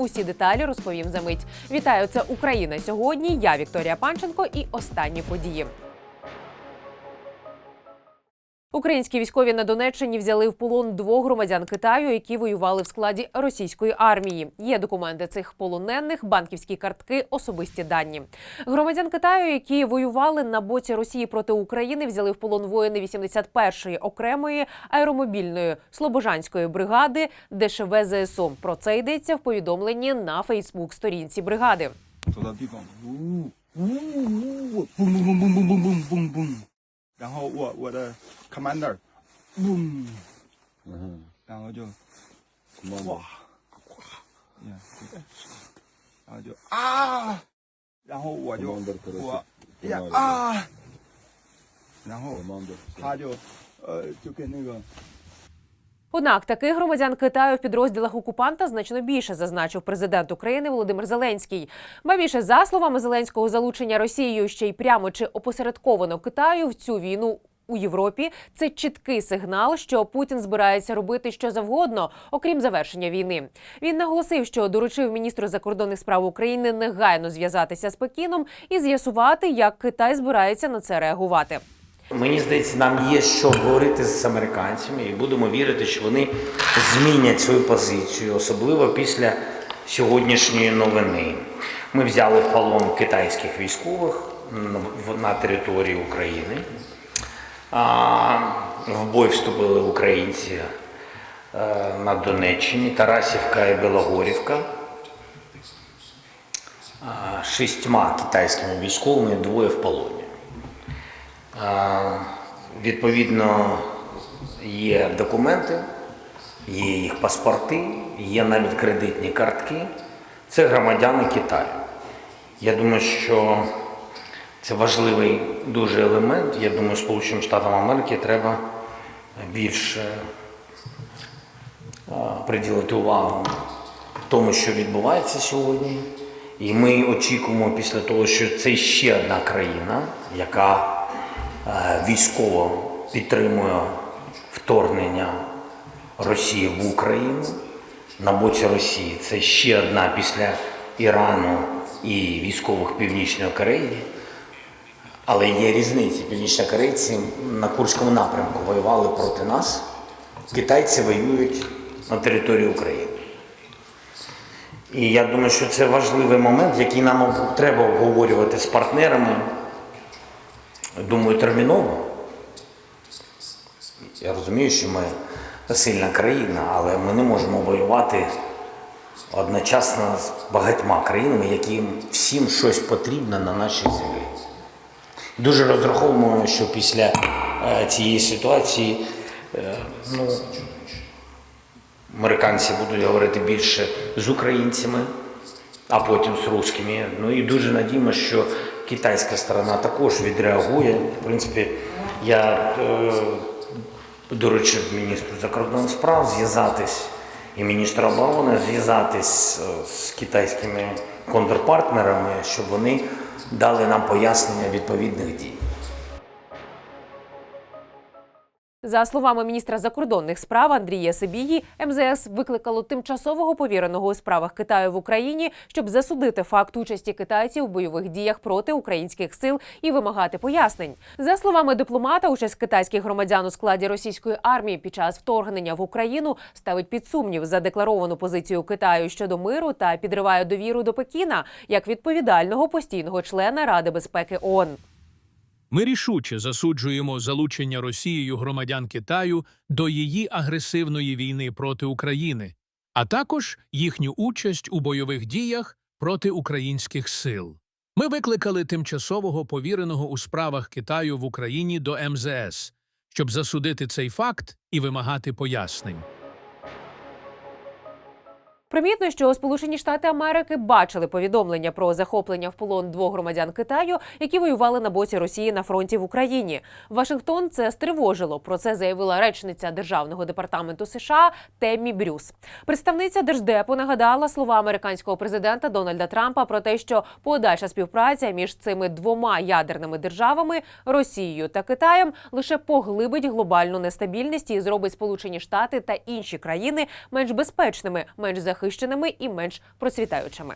Усі деталі розповім за мить. Вітаю, це Україна сьогодні. Я Вікторія Панченко і останні події. Українські військові на Донеччині взяли в полон двох громадян Китаю, які воювали в складі російської армії. Є документи цих полонених, банківські картки, особисті дані. Громадян Китаю, які воювали на боці Росії проти України, взяли в полон воїни 81-ї окремої аеромобільної слобожанської бригади ДШВ ЗСУ. Про це йдеться в повідомленні на Фейсбук-сторінці бригади. 走然后我我的 commander，嗡，嗯，然后就，哇，哇，然后就啊，然后我就我呀啊，然后他就呃就跟那个。Однак таких громадян Китаю в підрозділах окупанта значно більше, зазначив президент України Володимир Зеленський. Ба більше за словами Зеленського, залучення Росією ще й прямо чи опосередковано Китаю в цю війну. У Європі це чіткий сигнал, що Путін збирається робити що завгодно, окрім завершення війни. Він наголосив, що доручив міністру закордонних справ України негайно зв'язатися з Пекіном і з'ясувати, як Китай збирається на це реагувати. Мені здається, нам є що говорити з американцями, і будемо вірити, що вони змінять свою позицію, особливо після сьогоднішньої новини. Ми взяли в полон китайських військових на території України. В бой вступили українці е, на Донеччині, Тарасівка і Білогорівка. Шістьма китайськими військовими двоє в полоні. Відповідно, є документи, є їх паспорти, є навіть кредитні картки. Це громадяни Китаю. Я думаю, що це важливий дуже елемент. Я думаю, Сполученим Штатам Америки треба більше приділити увагу тому, що відбувається сьогодні. І ми очікуємо після того, що це ще одна країна, яка військово підтримує вторгнення Росії в Україну на боці Росії. Це ще одна після Ірану і військових Північної Кореї. Але є різниці. Північнокорейці на Курському напрямку воювали проти нас. Китайці воюють на території України. І я думаю, що це важливий момент, який нам треба обговорювати з партнерами. Думаю, терміново. Я розумію, що ми сильна країна, але ми не можемо воювати одночасно з багатьма країнами, яким всім щось потрібно на нашій землі. Дуже розраховуємо, що після е, цієї ситуації е, ну, американці будуть говорити більше з українцями, а потім з русскими. Ну і дуже надіємося, що китайська сторона також відреагує. В принципі, я е, доручив міністру закордонних справ зв'язатись і міністру оборони зв'язатись е, з китайськими контрпартнерами, щоб вони дали нам пояснення відповідних дій. За словами міністра закордонних справ Андрія Сибії, МЗС викликало тимчасового повіреного у справах Китаю в Україні, щоб засудити факт участі китайців у бойових діях проти українських сил і вимагати пояснень. За словами дипломата, участь китайських громадян у складі російської армії під час вторгнення в Україну ставить під сумнів задекларовану позицію Китаю щодо миру та підриває довіру до Пекіна як відповідального постійного члена Ради безпеки ООН. Ми рішуче засуджуємо залучення Росією громадян Китаю до її агресивної війни проти України, а також їхню участь у бойових діях проти українських сил. Ми викликали тимчасового повіреного у справах Китаю в Україні до МЗС, щоб засудити цей факт і вимагати пояснень. Примітно, що Сполучені Штати Америки бачили повідомлення про захоплення в полон двох громадян Китаю, які воювали на боці Росії на фронті в Україні. Вашингтон це стривожило. Про це заявила речниця державного департаменту США Теммі Брюс. Представниця держдепу нагадала слова американського президента Дональда Трампа про те, що подальша співпраця між цими двома ядерними державами Росією та Китаєм лише поглибить глобальну нестабільність і зробить Сполучені Штати та інші країни менш безпечними, менш захищеними захищеними і менш процвітаючими.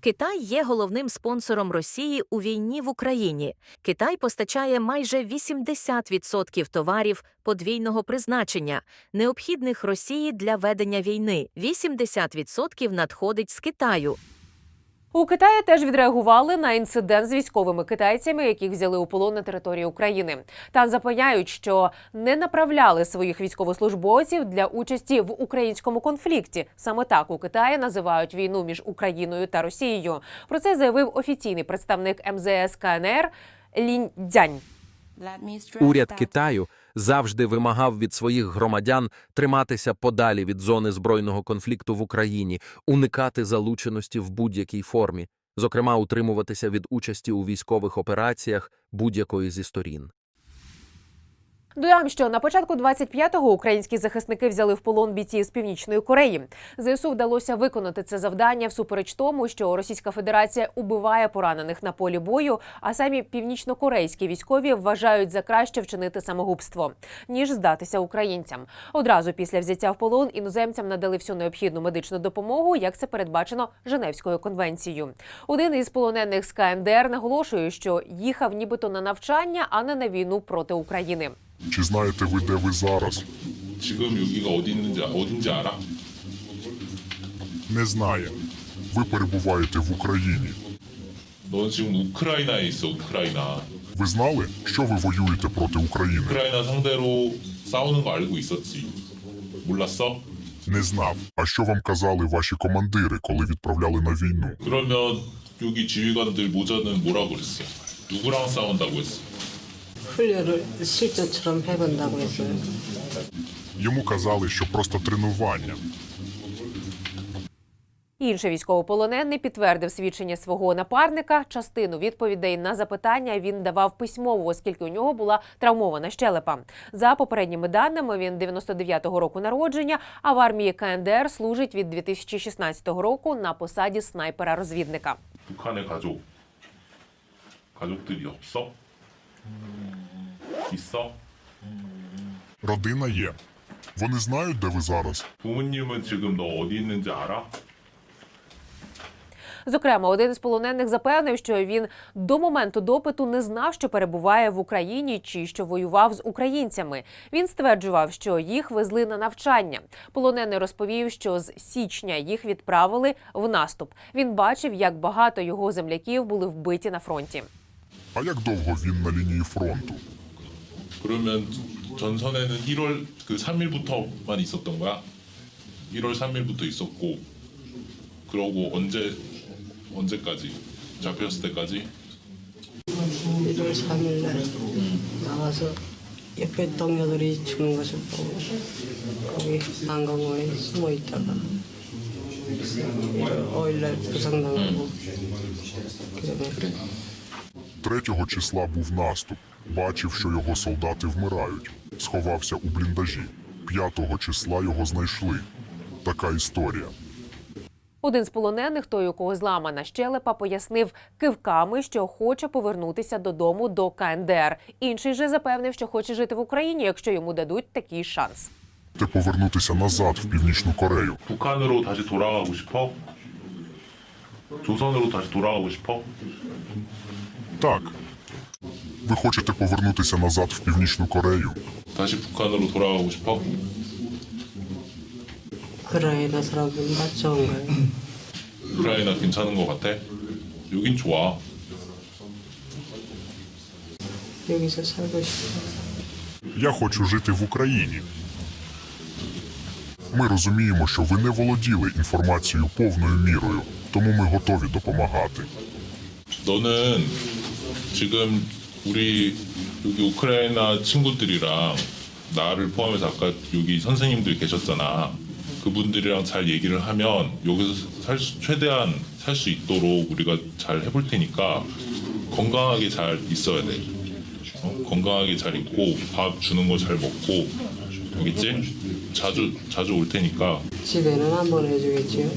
Китай є головним спонсором Росії у війні в Україні. Китай постачає майже 80% товарів подвійного призначення, необхідних Росії для ведення війни. 80% надходить з Китаю. У Китаї теж відреагували на інцидент з військовими китайцями, яких взяли у полон на території України. Там запевняють, що не направляли своїх військовослужбовців для участі в українському конфлікті. Саме так у Китаї називають війну між Україною та Росією. Про це заявив офіційний представник МЗС КНР Лінь Дзянь. Уряд Китаю завжди вимагав від своїх громадян триматися подалі від зони збройного конфлікту в Україні, уникати залученості в будь-якій формі, зокрема утримуватися від участі у військових операціях будь-якої зі сторін. Додам, що на початку 25-го українські захисники взяли в полон бійців з північної Кореї. ЗСУ вдалося виконати це завдання всупереч тому, що Російська Федерація убиває поранених на полі бою, а самі північнокорейські військові вважають за краще вчинити самогубство ніж здатися українцям. Одразу після взяття в полон іноземцям надали всю необхідну медичну допомогу, як це передбачено Женевською конвенцією. Один із полонених з КНДР наголошує, що їхав нібито на навчання, а не на війну проти України. Чи знаєте ви, де ви зараз? 지금 여기가 어디 있는지 어딘지 알아? Не знає. Ви перебуваєте в Україні. 넌 지금 우크라이나에 있어 우크라이나. Ви знали, що ви воюєте проти України? 우크라이나 상대로 싸우는 거 알고 있었지. 몰랐어? Не знав. А що вам казали ваші командири, коли відправляли на війну? 그러면 여기 지휘관들 모자는 뭐라고 그랬어? 누구랑 싸운다고 했어? 훈련을 실전처럼 해본다고 했어요. Йому казали, що просто тренування. Інший військовополонений підтвердив свідчення свого напарника. Частину відповідей на запитання він давав письмово, оскільки у нього була травмована щелепа. За попередніми даними, він 99-го року народження, а в армії КНДР служить від 2016 року на посаді снайпера-розвідника. 북한의 가족. 가족들이 없어? 있어? Родина є. Вони знають, де ви зараз. 부모님은 지금 너 어디 있는지 알아? Зокрема, один із полонених запевнив, що він до моменту допиту не знав, що перебуває в Україні чи що воював з українцями. Він стверджував, що їх везли на навчання. Полонений розповів, що з січня їх відправили в наступ. Він бачив, як багато його земляків були вбиті на фронті. А як довго він на лінії фронту? 그러면 전선에는 1월 그 3일부터만 있었던 거야? 1월 3일부터 있었고 그러고 언제 언제까지 잡혔을 때까지 1월 3일 날 나와서 옆에 동료들이 죽는 것을 보고 거기 난강원에 숨어 있다가 1월 5일 날 부상당하고 그다음에 3 числа був наступ. Бачив, що його солдати вмирають. Сховався у бліндажі. 5 числа його знайшли. Така історія. Один з полонених, той, у кого зламана щелепа, пояснив кивками, що хоче повернутися додому до КНДР. Інший же запевнив, що хоче жити в Україні, якщо йому дадуть такий шанс. Ти повернутися назад в Північну Корею. 북한으로 다시 돌아가고 싶어? 조선으로 다시 돌아가고 싶어? Так. Ви хочете повернутися назад в Північну Корею? 다시 북한으로 돌아가고 싶어? 우크라이나 사람들은 다 좋은 거예요. 우크라이나 괜찮은 거 같아? 여긴 좋아. 여기서 살고 싶어요. Я хочу жити в Україні. Ми розуміємо, що ви не володіли інформацією повною мірою, тому ми готові допомагати. 너는 지금 우리 여기 우크라이나 친구들이랑 나를 포함해서 아까 여기 선생님들 계셨잖아. 그분들이랑 잘 얘기를 하면 여기서 살 수- 최대한 살 수 있도록 우리가 잘 해볼 테니까 건강하게 잘 있어야 돼. 어? 건강하게 잘 있고 밥 주는 거 잘 먹고 알겠지? 자주 자주 올 테니까 집에는 한 번 해주겠지요.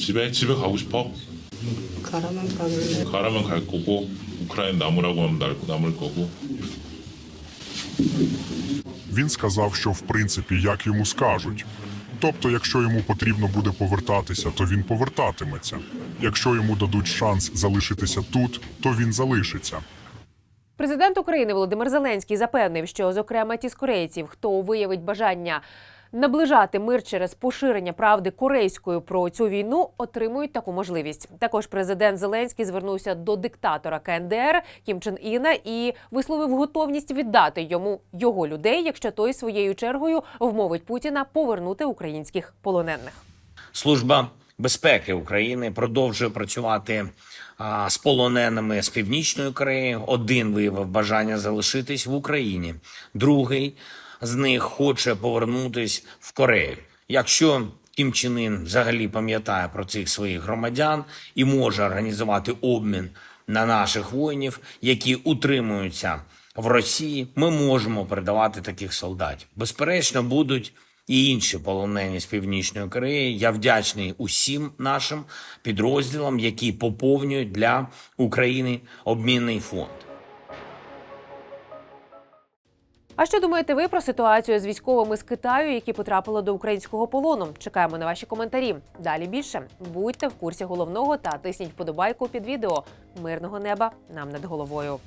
집에 집에 가고 싶어? 가라면 가길래 가라면 갈 거고 우크라이나 남으라고 하면 날- 남을 거고 Він сказав, що в принципі як йому скажуть. Тобто, якщо йому потрібно буде повертатися, то він повертатиметься. Якщо йому дадуть шанс залишитися тут, то він залишиться. Президент України Володимир Зеленський запевнив, що, зокрема, ті з корейців, хто виявить бажання наближати мир через поширення правди корейською про цю війну, отримують таку можливість. Також президент Зеленський звернувся до диктатора КНДР Кім Чен Іна і висловив готовність віддати йому його людей, якщо той своєю чергою вмовить Путіна повернути українських полонених. Служба безпеки України продовжує працювати а, з полоненими з північної Кореї. Один виявив бажання залишитись в Україні, другий з них хоче повернутись в Корею. Якщо Кім Чен Ін взагалі пам'ятає про цих своїх громадян і може організувати обмін на наших воїнів, які утримуються в Росії, ми можемо передавати таких солдатів. Безперечно, будуть і інші полонені з північної Кореї. Я вдячний усім нашим підрозділам, які поповнюють для України обмінний фонд. А що думаєте ви про ситуацію з військовими з Китаю, які потрапили до українського полону? Чекаємо на ваші коментарі. Далі більше будьте в курсі головного та тисніть вподобайку під відео. Мирного неба нам над головою.